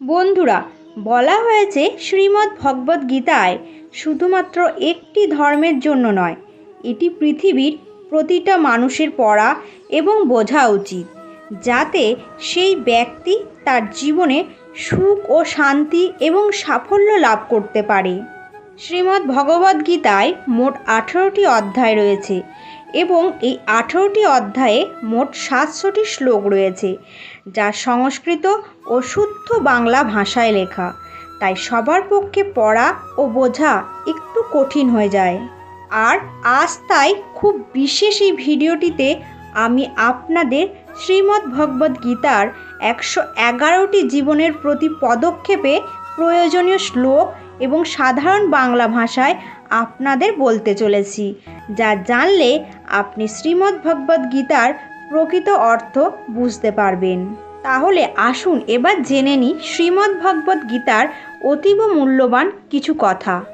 বন্ধুরা, বলা হয়েছে শ্রীমদ্ ভগবদ্ গীতায় শুধুমাত্র একটি ধর্মের জন্য নয়, এটি পৃথিবীর প্রতিটা মানুষের পড়া এবং বোঝা উচিত, যাতে সেই ব্যক্তি তার জীবনে সুখ ও শান্তি এবং সাফল্য লাভ করতে পারে। শ্রীমদ্ ভগবদ্ গীতায় মোট আঠেরোটি অধ্যায় রয়েছে এবং এই আঠেরোটি অধ্যায়ে মোট সাতশোটি শ্লোক রয়েছে, যা সংস্কৃত ও শুদ্ধ বাংলা ভাষায় লেখা। তাই সবার পক্ষে পড়া ও বোঝা একটু কঠিন হয়ে যায়। আর আজ তাই খুব বিশেষ এই ভিডিওটিতে আমি আপনাদের শ্রীমদ্ ভগবদ্ গীতার একশো এগারোটি জীবনের প্রতি পদক্ষেপে প্রয়োজনীয় শ্লোক এবং সাধারণ বাংলা ভাষায় আপনাদের বলতে চলেছি, যা জানলে আপনি শ্রীমদ্ ভগবদ্ গীতার প্রকৃত অর্থ বুঝতে পারবেন। তাহলে আসুন এবার জেনে নিই শ্রীমদ্ ভগবদ্ গীতার অতীব মূল্যবান কিছু কথা।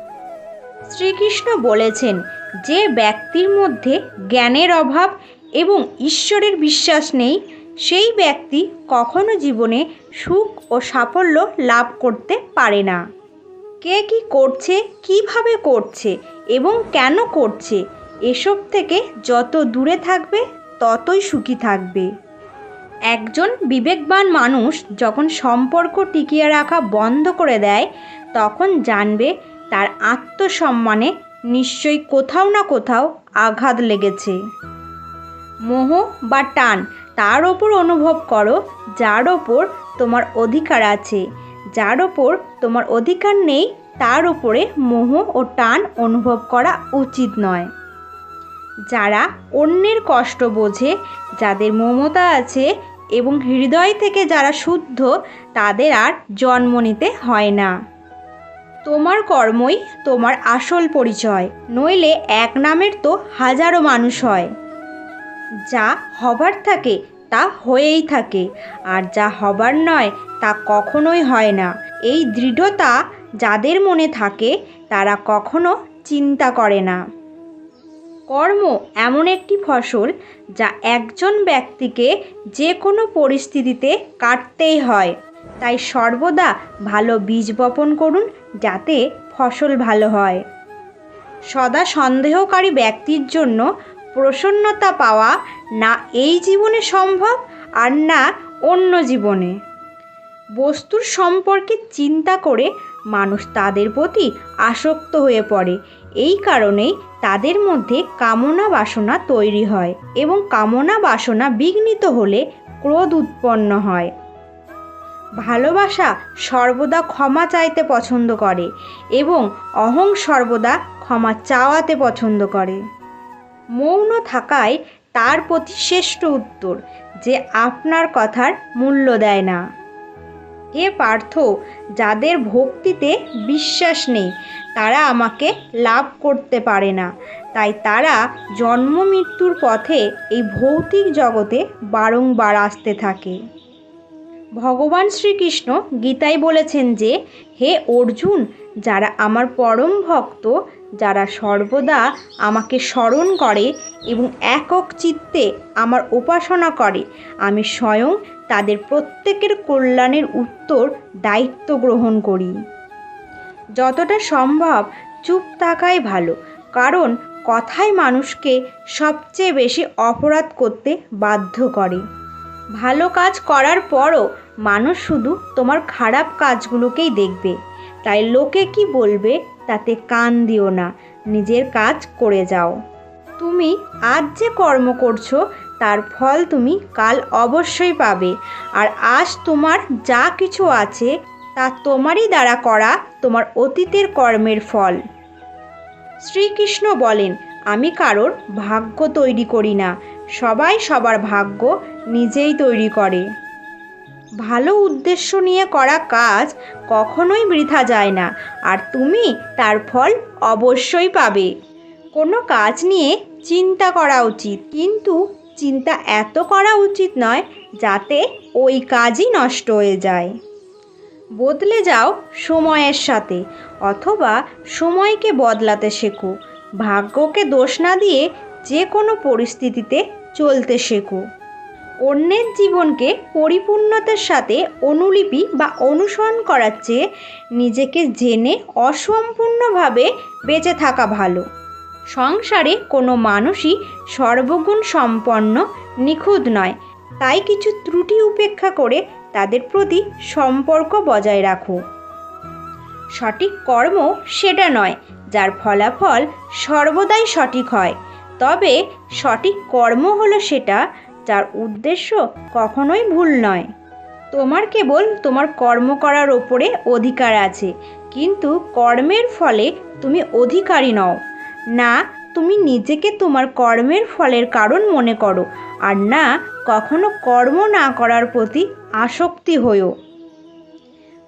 শ্রীকৃষ্ণ বলেছেন, যে ব্যক্তির মধ্যে জ্ঞানের অভাব এবং ঈশ্বরের বিশ্বাস নেই, সেই ব্যক্তি কখনো জীবনে সুখ ও সাফল্য লাভ করতে পারে না। কে কি করছে, কীভাবে করছে এবং কেন করছে এসব থেকে যত দূরে থাকবে, ততই সুখী থাকবে। একজন বিবেকবান মানুষ যখন সম্পর্ক টিকিয়ে রাখা বন্ধ করে দেয়, তখন জানবে তার আত্মসম্মানে নিশ্চয়ই কোথাও না কোথাও আঘাত লেগেছে। মোহ বা টান তার ওপর অনুভব করো, যার ওপর তোমার অধিকার আছে। যার ওপর তোমার অধিকার নেই, তার উপরে মোহ ও টান অনুভব করা উচিত নয়। যারা অন্যের কষ্ট বোঝে, যাদের মমতা আছে এবং হৃদয় থেকে যারা শুদ্ধ, তাদের আর জন্ম নিতে হয় না। তোমার কর্মই তোমার আসল পরিচয়, নইলে এক নামের তো হাজারো মানুষ হয়। যা হবার থাকে, তা হয়েই থাকে, আর যা হবার নয়, তা কখনোই হয় না। এই দৃঢ়তা যাদের মনে থাকে, তারা কখনো চিন্তা করে না। কর্ম এমন একটি ফসল যা একজন ব্যক্তিকে যে কোনো পরিস্থিতিতে কাটতেই হয়। তাই সর্বদা ভালো বীজ বপন করুন যাতে ফসল ভালো হয়। সদা সন্দেহকারী ব্যক্তির জন্য প্রসন্নতা পাওয়া না এই জীবনে সম্ভব আর না অন্য জীবনে। বস্তুর সম্পর্কে চিন্তা করে মানুষ তাদের প্রতি আসক্ত হয়ে পড়ে। এই কারণেই তাদের মধ্যে কামনা বাসনা তৈরি হয় এবং কামনা বাসনা বিঘ্নিত হলে ক্রোধ উৎপন্ন হয়। ভালোবাসা সর্বদা ক্ষমা চাইতে পছন্দ করে এবং অহং সর্বদা ক্ষমা চাওয়াতে পছন্দ করে। মৌন থাকায় তার প্রতি শ্রেষ্ঠ উত্তর, যে আপনার কথার মূল্য দেয় না। হে পার্থ যাদের ভক্তিতে বিশ্বাস নেই তারা আমাকে লাভ করতে পারে না। তাই তারা জন্ম মৃত্যুর পথে এই ভৌতিক জগতে বারংবার আসতে থাকে। ভগবান শ্রীকৃষ্ণ গীতায় বলেছেন যে, হে অর্জুন, যারা আমার পরম ভক্ত, যারা সর্বদা আমাকে স্মরণ করে এবং একক চিত্তে আমার উপাসনা করে, আমি স্বয়ং তাদের প্রত্যেকের কল্যাণের উত্তর দায়িত্ব গ্রহণ করি। যতটা সম্ভব চুপ থাকাই ভালো। কারণ কথাই মানুষকে সবচেয়ে বেশি অপরাধ করতে বাধ্য করে। ভালো কাজ করার পরও মানুষ শুধু তোমার খারাপ কাজগুলোকেই দেখবে। তাই লোকে কি বলবে তাতে কান দিও না, নিজের কাজ করে যাও। তুমি আজ যে কর্ম করছ, তার ফল তুমি কাল অবশ্যই পাবে। আর আজ তোমার যা কিছু আছে তা তোমারই দ্বারা করা তোমার অতীতের কর্মের ফল। শ্রীকৃষ্ণ বলেন, আমি কারোর ভাগ্য তৈরি করি না। সবাই সবার ভাগ্য নিজেই তৈরি করে। ভালো উদ্দেশ্য নিয়ে করা কাজ কখনোই বৃথা যায় না, আর তুমি তার ফল অবশ্যই পাবে। কোনো কাজ নিয়ে চিন্তা করা উচিত, কিন্তু চিন্তা এত করা উচিত নয় যাতে ওই কাজই নষ্ট হয়ে যায়। বদলে যাও সময়ের সাথে, অথবা সময়কে বদলাতে শেখো। ভাগ্যকে দোষ না দিয়ে যে কোনো পরিস্থিতিতে চলতে শেখো। অন্যের জীবনকে পরিপূর্ণতার সাথে অনুলিপি বা অনুসরণ করার চেয়ে নিজেকে জেনে অসম্পূর্ণভাবে বেঁচে থাকা ভালো। সংসারে কোনো মানুষই সর্বগুণ সম্পন্ন নিখুঁত নয়, তাই কিছু ত্রুটি উপেক্ষা করে তাদের প্রতি সম্পর্ক বজায় রাখো সঠিক কর্ম সেটা নয়, যার ফলাফল সর্বদাই সঠিক হয়। তবে সঠিক কর্ম হলো সেটা, যার উদ্দেশ্য কখনোই ভুল নয়। তোমার কেবল তোমার কর্ম করার ওপরে অধিকার আছে, কিন্তু কর্মের ফলে তুমি অধিকারী নও। না, তুমি নিজেকে তোমার কর্মের ফলের কারণ মনে করো, আর না কখনো কর্ম না করার প্রতি আসক্তি হয়েও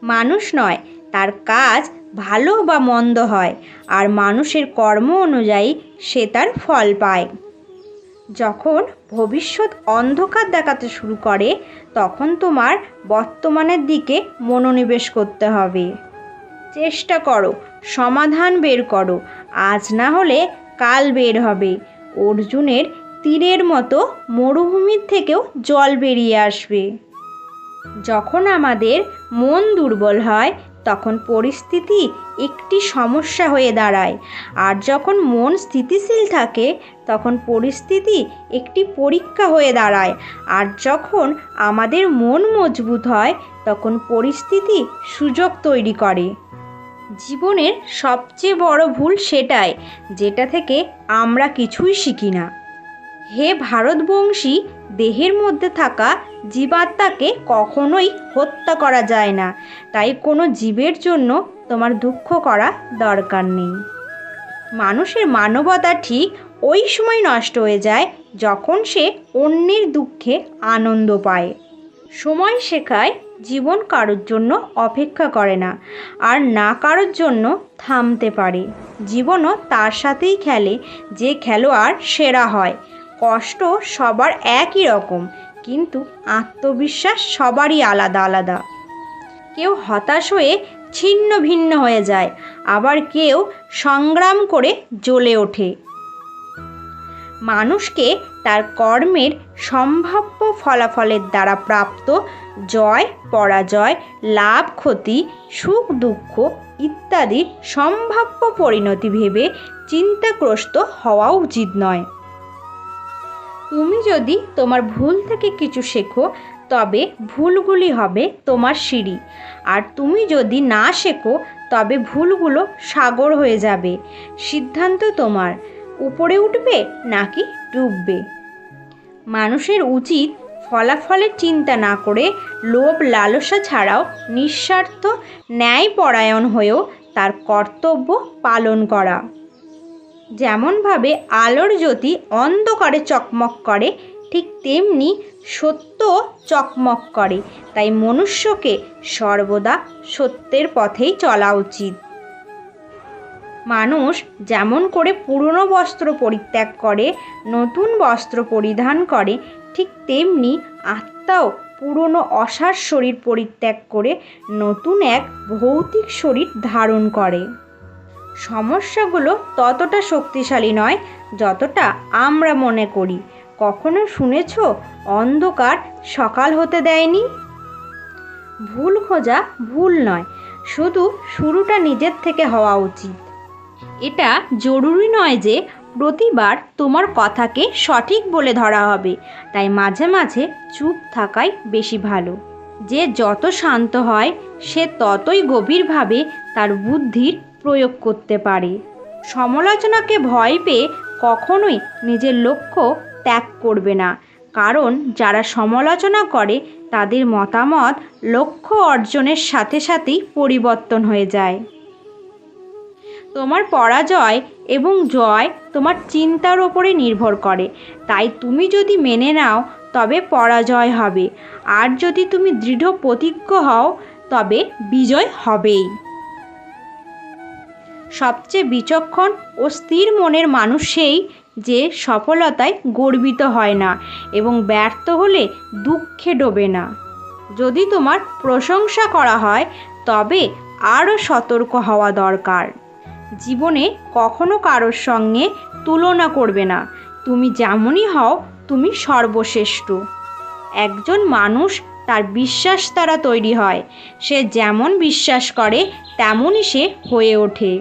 মানুষ নয়, তার কাজ ভালো বা মন্দ হয়, আর মানুষের কর্ম অনুযায়ী সে তার ফল পায়। যখন ভবিষ্যৎ অন্ধকার দেখাতে শুরু করে, তখন তোমার বর্তমানের দিকে মনোনিবেশ করতে হবে। চেষ্টা করো, সমাধান বের করো, আজ না হলে কাল বের হবে। অর্জুনের তীরের মতো মরুভূমির থেকেও জল বেরিয়ে আসবে। যখন আমাদের মন দুর্বল হয়, তখন পরিস্থিতি একটি সমস্যা হয়ে দাঁড়ায়। আর যখন মন স্থিতিশীল থাকে, তখন পরিস্থিতি একটি পরীক্ষা হয়ে দাঁড়ায়। আর যখন আমাদের মন মজবুত হয়, তখন পরিস্থিতি সুযোগ তৈরি করে। জীবনের সবচেয়ে বড় ভুল সেটাই, যেটা থেকে আমরা কিছুই শিখি না। হে ভারতবংশী, দেহের মধ্যে থাকা জীবাত্মাকে কখনোই হত্যা করা যায় না। তাই কোনো জীবের জন্য তোমার দুঃখ করা দরকার নেই। মানুষের মানবতা ঠিক ওই সময় নষ্ট হয়ে যায় যখন সে অন্যের দুঃখে আনন্দ পায়। সময় শেখায় জীবন কারোর জন্য অপেক্ষা করে না, আর না কারোর জন্য থামতে পারে। জীবনও তার সাথেই খেলে, যে খেলোয়াড় সেরা হয়। কষ্ট সবার একই রকম, কিন্তু আত্মবিশ্বাস সবারই আলাদা আলাদা। কেউ হতাশ হয়ে ছিন্ন ভিন্ন হয়ে যায়, আবার কেউ সংগ্রাম করে জ্বলে ওঠে। মানুষকে তার কর্মের সম্ভাব্য ফলাফলের দ্বারা প্রাপ্ত জয়, পরাজয়, লাভ, ক্ষতি, সুখ, দুঃখ ইত্যাদি সম্ভাব্য পরিণতি ভেবে চিন্তাগ্রস্ত হওয়া উচিত নয়। তুমি যদি তোমার ভুল থেকে কিছু শেখো, তবে ভুলগুলি হবে তোমার সিঁড়ি। আর তুমি যদি না শেখো, তবে ভুলগুলো সাগর হয়ে যাবে। সিদ্ধান্ত তোমার। উপরে উঠবে নাকি ডুববে? মানুষের উচিত ফলাফলের চিন্তা না করে লোভ লালসা ছাড়াও নিঃস্বার্থ ন্যায়পরায়ণ হয়েও তার কর্তব্য পালন করা। যেমনভাবে আলোর জ্যোতি অন্ধকারে চকমক করে, ঠিক তেমনি সত্য চকমক করে। তাই মনুষ্যকে সর্বদা সত্যের পথেই চলা উচিত। মানুষ যেমন করে পুরনো বস্ত্র পরিত্যাগ করে, নতুন বস্ত্র পরিধান করে, ঠিক তেমনি আত্মাও পুরনো অসার শরীর পরিত্যাগ করে, নতুন এক ভৌতিক শরীর ধারণ করে। সমস্যাগুলো ততটা শক্তিশালী নয় যতটা আমরা মনে করি। কখনো শুনেছ, অন্ধকার সকাল হতে দেয়নি? ভুল খোঁজা ভুল নয়, শুধু শুরুটা নিজের থেকে হওয়া উচিত। এটা জরুরি নয় যে প্রতিবার তোমার কথাকে সঠিক বলে ধরা হবে, তাই মাঝে মাঝে চুপ থাকাই বেশি ভালো। যে যত শান্ত হয়, সে ততই গভীরভাবে তার বুদ্ধির প্রয়োগ করতে পারে। সমালোচনাকে ভয় পেয়ে কখনোই নিজের লক্ষ্য ত্যাগ করবে না। কারণ যারা সমালোচনা করে, তাদের মতামত লক্ষ্য অর্জনের সাথে সাথেই পরিবর্তন হয়ে যায়। তোমার পরাজয় এবং জয় তোমার চিন্তার ওপরে নির্ভর করে। তাই তুমি যদি মেনে নাও, তবে পরাজয় হবে। আর যদি তুমি দৃঢ় প্রতিজ্ঞ হও, তবে বিজয় হবেই। সবচেয়ে বিচক্ষণ ও স্থির মনের মানুষ সেই যে সফলতায় গর্বিত হয় না এবং ব্যর্থ হলে দুঃখে ডোবে না। যদি তোমার প্রশংসা করা হয়, তবে আরও সতর্ক হওয়া দরকার। জীবনে কখনো কারোর সঙ্গে তুলনা করবে না। তুমি যেমনই হও, তুমি সর্বশ্রেষ্ঠ। একজন মানুষ তার বিশ্বাস দ্বারা তৈরি হয়। সে যেমন বিশ্বাস করে, তেমনই সে হয়ে ওঠে।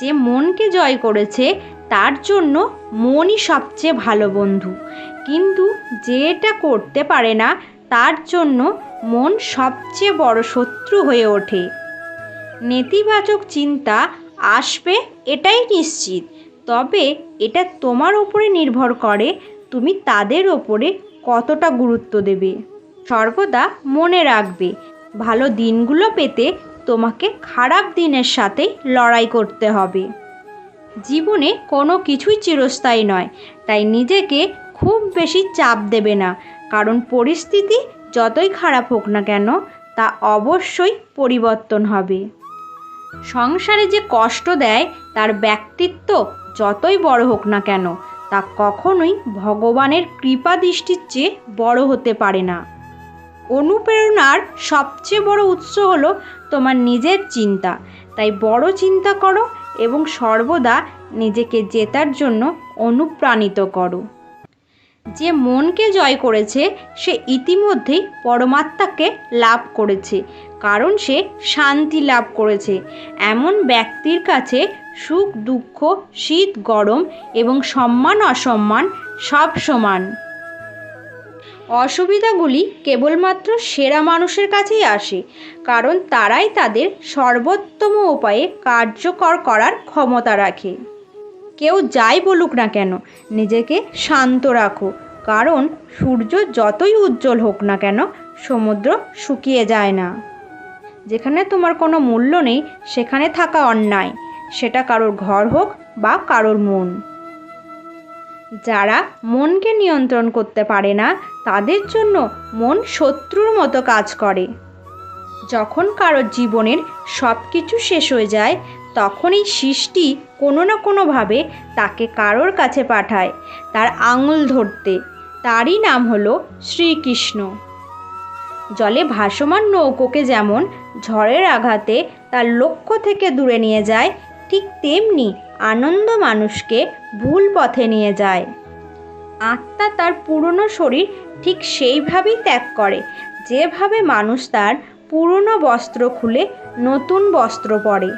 যে মনকে জয় করেছে, তার জন্য মনই সবচেয়ে ভালো বন্ধু। কিন্তু যে এটা করতে পারে না, তার জন্য মন সবচেয়ে বড় শত্রু হয়ে ওঠে। নেতিবাচক চিন্তা আসবে, এটাই নিশ্চিত। তবে এটা তোমার ওপরে নির্ভর করে, তুমি তাদের ওপরে কতটা গুরুত্ব দেবে। সর্বদা মনে রাখবে, ভালো দিনগুলো পেতে তোমাকে খারাপ দিনের সাথেই লড়াই করতে হবে। জীবনে কোনো কিছুই চিরস্থায়ী নয়, তাই নিজেকে খুব বেশি চাপ দেবে না, কারণ পরিস্থিতি যতই খারাপ হোক না কেন, তা অবশ্যই পরিবর্তন হবে। সংসারে যে কষ্ট দেয়, তার ব্যক্তিত্ব যতই বড় হোক না কেন, তা কখনোই ভগবানের কৃপা দৃষ্টির চেয়ে বড় হতে পারে না। অনুপ্রেরণার সবচেয়ে বড় উৎস হলো তোমার নিজের চিন্তা। তাই বড় চিন্তা করো এবং সর্বদা নিজেকে জেতার জন্য অনুপ্রাণিত করো। যে মনকে জয় করেছে, সে ইতিমধ্যেই পরমাত্মাকে লাভ করেছে, কারণ সে শান্তি লাভ করেছে। এমন ব্যক্তির কাছে সুখ, দুঃখ, শীত, গরম এবং সম্মান, অসম্মান সব সমান। অসুবিধাগুলি কেবলমাত্র সেরা মানুষের কাছেই আসে, কারণ তারাই তাদের সর্বোত্তম উপায়ে কার্যকর করার ক্ষমতা রাখে। কেউ যাই বলুক না কেন, নিজেকে শান্ত রাখো, কারণ সূর্য যতই উজ্জ্বল হোক না কেন, সমুদ্র শুকিয়ে যায় না। যেখানে তোমার কোনো মূল্য নেই, সেখানে থাকা অন্যায়, সেটা কারোর ঘর হোক বা কারোর মন। যারা মনকে নিয়ন্ত্রণ করতে পারে না, তাদের জন্য মন শত্রুর মতো কাজ করে। যখন কারোর জীবনের সব কিছু শেষ হয়ে যায়, তখন এই সৃষ্টি কোনো না কোনোভাবে তাকে কারোর কাছে পাঠায়, তার আঙুল ধরতে। তারই নাম হলো শ্রীকৃষ্ণ। জলে ভাসমান নৌকোকে যেমন ঝড়ের আঘাতে তার লক্ষ্য থেকে দূরে নিয়ে যায়, ঠিক তেমনি আনন্দ মানুষকে ভুল পথে নিয়ে যায়। আত্মা তার পুরনো শরীর ঠিক সেইভাবেই ত্যাগ করে, যেভাবে মানুষ তার পুরনো বস্ত্র খুলে নতুন বস্ত্র পরে।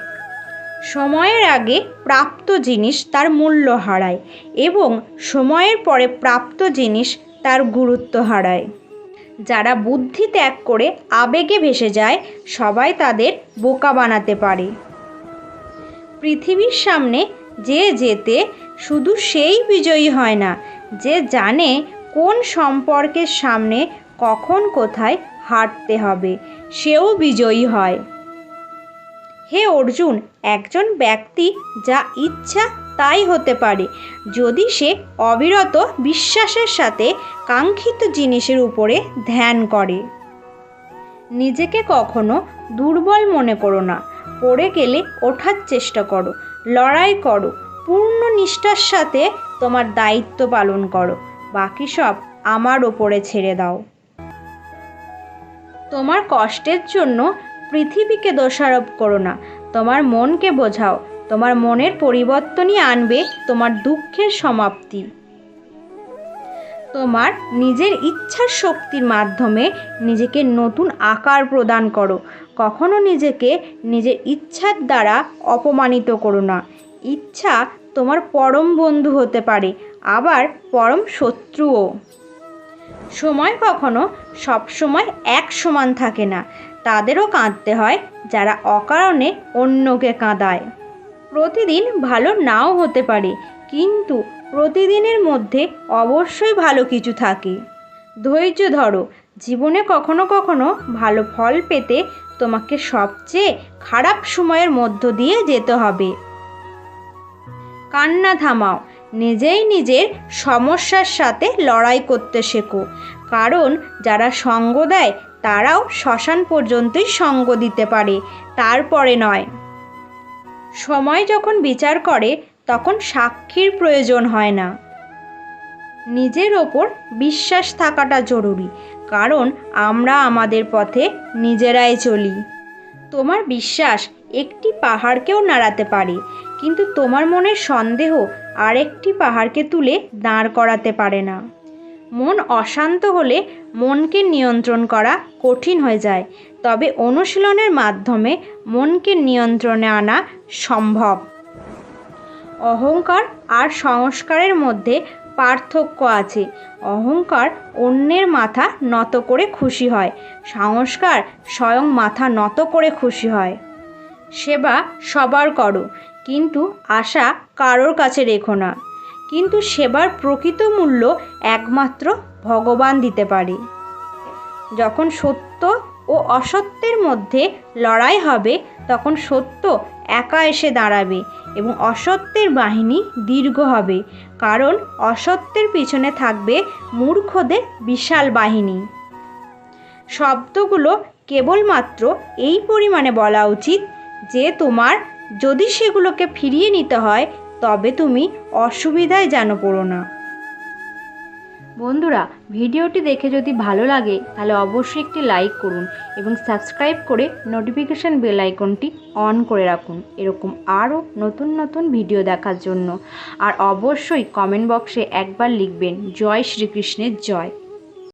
সময়ের আগে প্রাপ্ত জিনিস তার মূল্য হারায় এবং সময়ের পরে প্রাপ্ত জিনিস তার গুরুত্ব হারায়। যারা বুদ্ধি ত্যাগ করে আবেগে ভেসে যায়, সবাই তাদের বোকা বানাতে পারে। পৃথিবীর সামনে যে যেতে শুধু সেই বিজয়ী হয় না, যে জানে কোন সম্পর্কের সামনে কখন কোথায় হাঁটতে হবে, সেও বিজয়ী হয়। হে অর্জুন, একজন ব্যক্তি যা ইচ্ছা তাই হতে পারে, যদি সে অবিরত বিশ্বাসের সাথে কাঙ্ক্ষিত জিনিসের উপরে ধ্যান করে। নিজেকে কখনো দুর্বল মনে করো না পড়ে গেলে ওঠার চেষ্টা করো, লড়াই করো, পূর্ণ নিষ্ঠার সাথে তোমার দায়িত্ব পালন করো, বাকি সব আমার ওপরে ছেড়ে দাও। তোমার কষ্টের জন্য পৃথিবীকে দোষারোপ করো না, তোমার মনকে বোঝাও, তোমার মনের পরিবর্তনই আনবে তোমার দুঃখের সমাপ্তি। তোমার নিজের ইচ্ছার শক্তির মাধ্যমে নিজেকে নতুন আকার প্রদান করো কখনো নিজেকে নিজের ইচ্ছার দ্বারা অপমানিত করো না। ইচ্ছা তোমার পরম বন্ধু হতে পারে, আবার পরম শত্রুও। সময় কখনো সব সময় এক সমান থাকে না। তাদেরও কাঁদতে হয় যারা অকারণে অন্যকে কাঁদায়। প্রতিদিন ভালো নাও হতে পারে, কিন্তু প্রতিদিনের মধ্যে অবশ্যই ভালো কিছু থাকে। ধৈর্য ধরো, জীবনে কখনো কখনো ভালো ফল পেতে তোমাকে সবচেয়ে খারাপ সময়ের মধ্য দিয়ে যেতে হবে। কান্না থামাও, নিজেই নিজের সমস্যার সাথে লড়াই করতে শেখো, কারণ যারা সঙ্গ দেয়, তারাও শ্মশান পর্যন্তই সঙ্গ দিতে পারে, তারপরে নয়। সময় যখন বিচার করে, তখন সাক্ষীর প্রয়োজন হয় না। নিজের ওপর বিশ্বাস থাকাটা জরুরি কারণ আমরা আমাদের পথে নিজেরাই চলি। তোমার বিশ্বাস একটি পাহাড়কেও নাড়াতে পারে, কিন্তু তোমার মনের সন্দেহ আরেকটি পাহাড়কে তুলে দাঁড় করাতে পারে না। মন অশান্ত হলে মনকে নিয়ন্ত্রণ করা কঠিন হয়ে যায়, তবে অনুশীলনের মাধ্যমে মনকে নিয়ন্ত্রণে আনা সম্ভব। অহংকার আর সংস্কারের মধ্যে পার্থক্য আছে। অহংকার অন্যের মাথা নত করে খুশি হয়। সংস্কার স্বয়ং মাথা নত করে খুশি হয়। সেবা সবার করো, কিন্তু আশা কারোর কাছে রেখো না। কিন্তু সেবার প্রকৃত মূল্য একমাত্র ভগবান দিতে পারে। যখন সত্য ও অসত্যের মধ্যে লড়াই হবে, তখন সত্য একা এসে দাঁড়াবে এবং অসত্যের বাহিনী দীর্ঘ হবে। কারণ অসত্যের পিছনে থাকবে মূর্খদের বিশাল বাহিনী। শব্দগুলো কেবলমাত্র এই পরিমাণে বলা উচিত যে তোমার যদি সেগুলোকে ফিরিয়ে নিতে হয়, তবে তুমি অসুবিধায় যেন পড়ো না। বন্ধুরা, ভিডিওটি দেখে যদি ভালো লাগে, তাহলে অবশ্যই একটি লাইক করুন এবং সাবস্ক্রাইব করে নোটিফিকেশান বেল আইকনটি অন করে রাখুন। এরকম আরও নতুন নতুন ভিডিও দেখার জন্য। আর অবশ্যই কমেন্ট বক্সে একবার লিখবেন, জয় শ্রীকৃষ্ণের জয়।